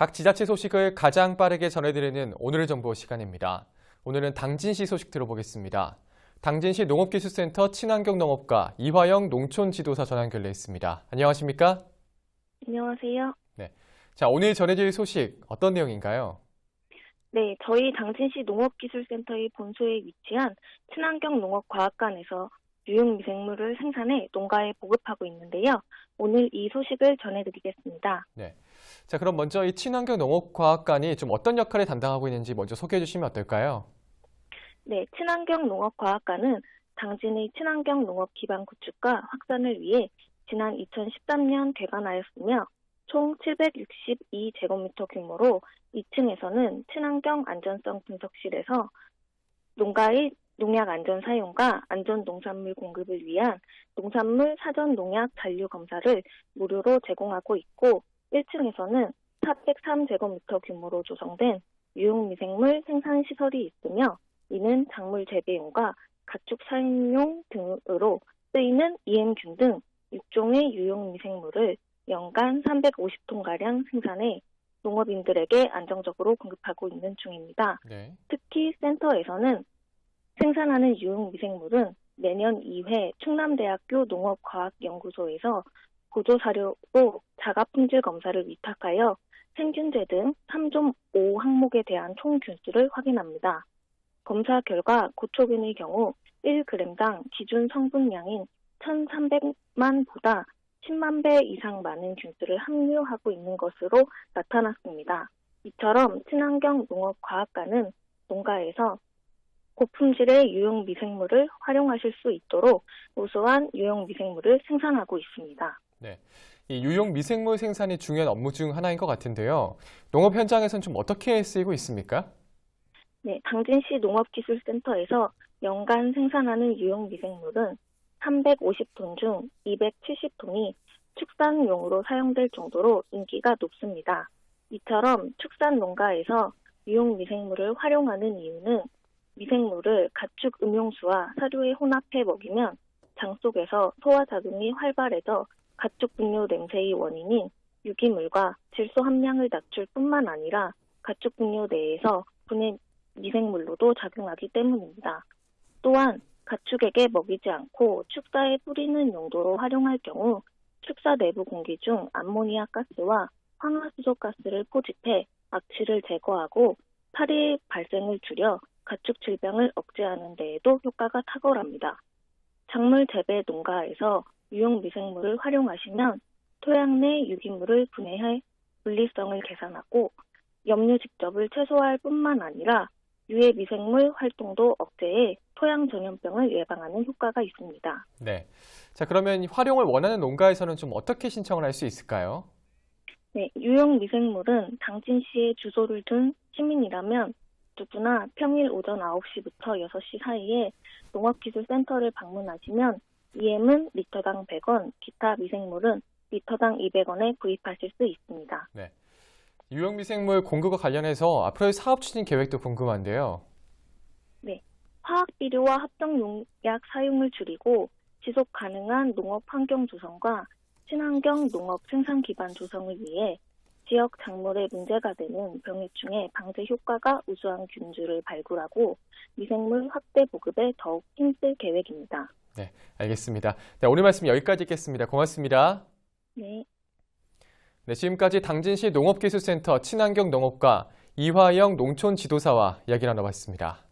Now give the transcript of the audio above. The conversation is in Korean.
각 지자체 소식을 가장 빠르게 전해드리는 오늘의 정보 시간입니다. 오늘은 당진시 소식 들어보겠습니다. 당진시 농업기술센터 친환경 농업과 이화영 농촌 지도사 전화 연결돼 있습니다. 안녕하십니까? 안녕하세요. 자, 오늘 전해드릴 소식 어떤 내용인가요? 네, 저희 당진시 농업기술센터의 본소에 위치한 친환경 농업과학관에서 유용미생물을 생산해 농가에 보급하고 있는데요. 오늘 이 소식을 전해드리겠습니다. 자, 그럼 먼저 이 친환경 농업과학관이 좀 어떤 역할을 담당하고 있는지 먼저 소개해 주시면 어떨까요? 네, 친환경 농업과학관은 당진의 친환경 농업 기반 구축과 확산을 위해 지난 2013년 개관하였으며 총 762제곱미터 규모로 2층에서는 친환경 안전성 분석실에서 농가의 농약 안전 사용과 안전 농산물 공급을 위한 농산물 사전 농약 잔류 검사를 무료로 제공하고 있고 1층에서는 403제곱미터 규모로 조성된 유용미생물 생산 시설이 있으며 이는 작물 재배용과 가축 사육용 등으로 쓰이는 EM균 등 6종의 유용미생물을 연간 350톤가량 생산해 농업인들에게 안정적으로 공급하고 있는 중입니다. 네. 특히 센터에서는 생산하는 유용 미생물은 내년 2회 충남대학교 농업과학연구소에서 보조사료로 자가품질 검사를 위탁하여 생균제 등 3종 5 항목에 대한 총 균수를 확인합니다. 검사 결과 고초균의 경우 1g당 기준 성분량인 1,300만보다 10만 배 이상 많은 균수를 함유하고 있는 것으로 나타났습니다. 이처럼 친환경 농업과학관은 농가에서 고품질의 유용 미생물을 활용하실 수 있도록 우수한 유용 미생물을 생산하고 있습니다. 이 유용 미생물 생산이 중요한 업무 중 하나인 것 같은데요. 농업 현장에서는 좀 어떻게 쓰이고 있습니까? 네, 당진시 농업기술센터에서 연간 생산하는 유용 미생물은 350톤 중 270톤이 축산용으로 사용될 정도로 인기가 높습니다. 이처럼 축산 농가에서 유용 미생물을 활용하는 이유는 미생물을 가축 음용수와 사료에 혼합해 먹이면 장 속에서 소화 작용이 활발해져 가축 분뇨 냄새의 원인인 유기물과 질소 함량을 낮출 뿐만 아니라 가축 분뇨 내에서 분해 미생물로도 작용하기 때문입니다. 또한 가축에게 먹이지 않고 축사에 뿌리는 용도로 활용할 경우 축사 내부 공기 중 암모니아 가스와 황화수소 가스를 포집해 악취를 제거하고 파리 발생을 줄여 가축 질병을 억제하는 데에도 효과가 탁월합니다. 작물 재배 농가에서 유용 미생물을 활용하시면 토양 내 유기물을 분해해 분리성을 개선하고 염류 직접을 최소화할 뿐만 아니라 유해 미생물 활동도 억제해 토양 전염병을 예방하는 효과가 있습니다. 네. 자, 그러면 활용을 원하는 농가에서는 좀 어떻게 신청을 할 수 있을까요? 네, 유용 미생물은 당진시에 주소를 둔 시민이라면 누구나 평일 오전 9시부터 6시 사이에 농업기술센터를 방문하시면 EM은 리터당 100원, 기타 미생물은 리터당 200원에 구입하실 수 있습니다. 유용 미생물 공급과 관련해서 앞으로의 사업 추진 계획도 궁금한데요. 화학 비료와 합성 농약 사용을 줄이고 지속 가능한 농업 환경 조성과 친환경 농업 생산 기반 조성을 위해 지역 작물에 문제가 되는 병해충의 방제 효과가 우수한 균주를 발굴하고 미생물 확대 보급에 더욱 힘쓸 계획입니다. 알겠습니다. 네, 오늘 말씀 여기까지 듣겠습니다. 고맙습니다. 네. 네, 지금까지 당진시 농업기술센터 친환경 농업과 이화영 농촌 지도사와 이야기 나눠봤습니다.